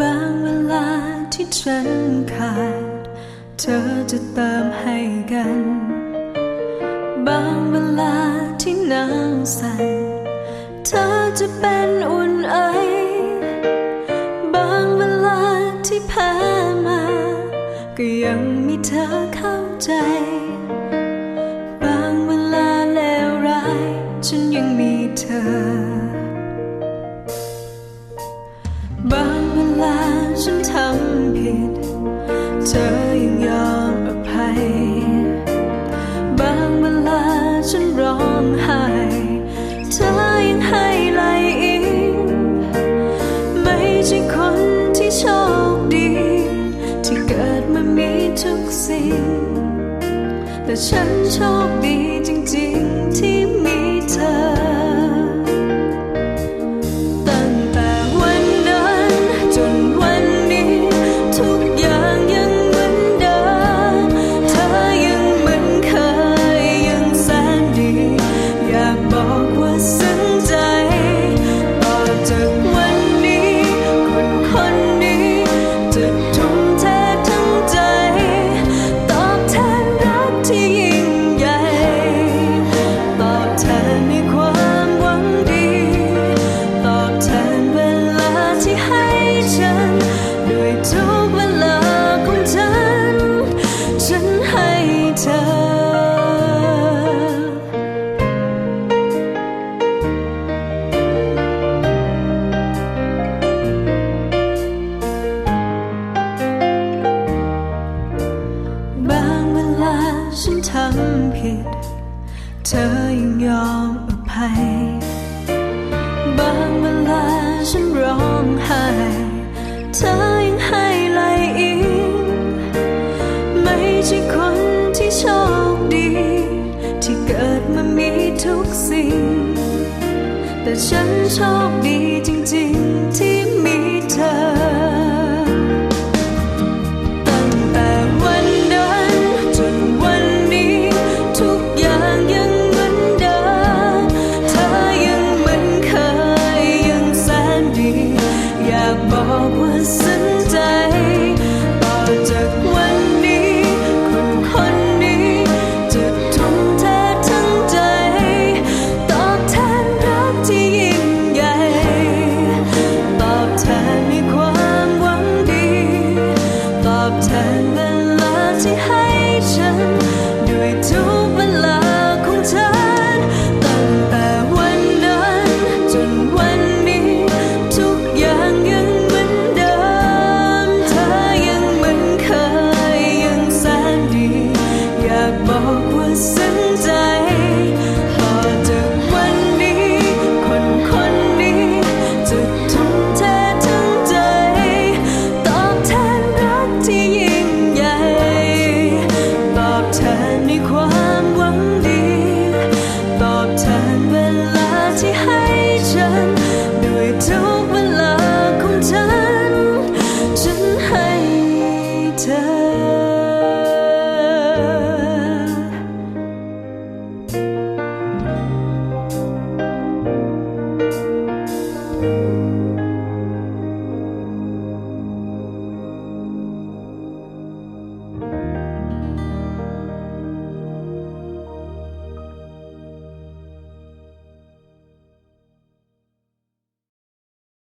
บางเวลาที่ฉันขาด เธอจะเติมให้กัน บางเวลาที่หนาวสั่น เธอจะเป็นอุ่นไอบางเวลาที่แพ้มา ก็ยังมีเธอเข้าใจ บางเวลาเลวร้าย ฉันยังมีเธอ ทุกสิ่ง แต่ฉันโชคดีจริง ๆ ที่มีเธอำผิด เธอยังยอมอภัย บางเวลาฉันร้องไห้ เธอยังให้ไหลอิงไม่ใช่คนที่โชคดี ที่เกิดมามีทุกสิ่ง แต่ฉันโชคดีจริง ๆ ที่มีเธอ 几海 you.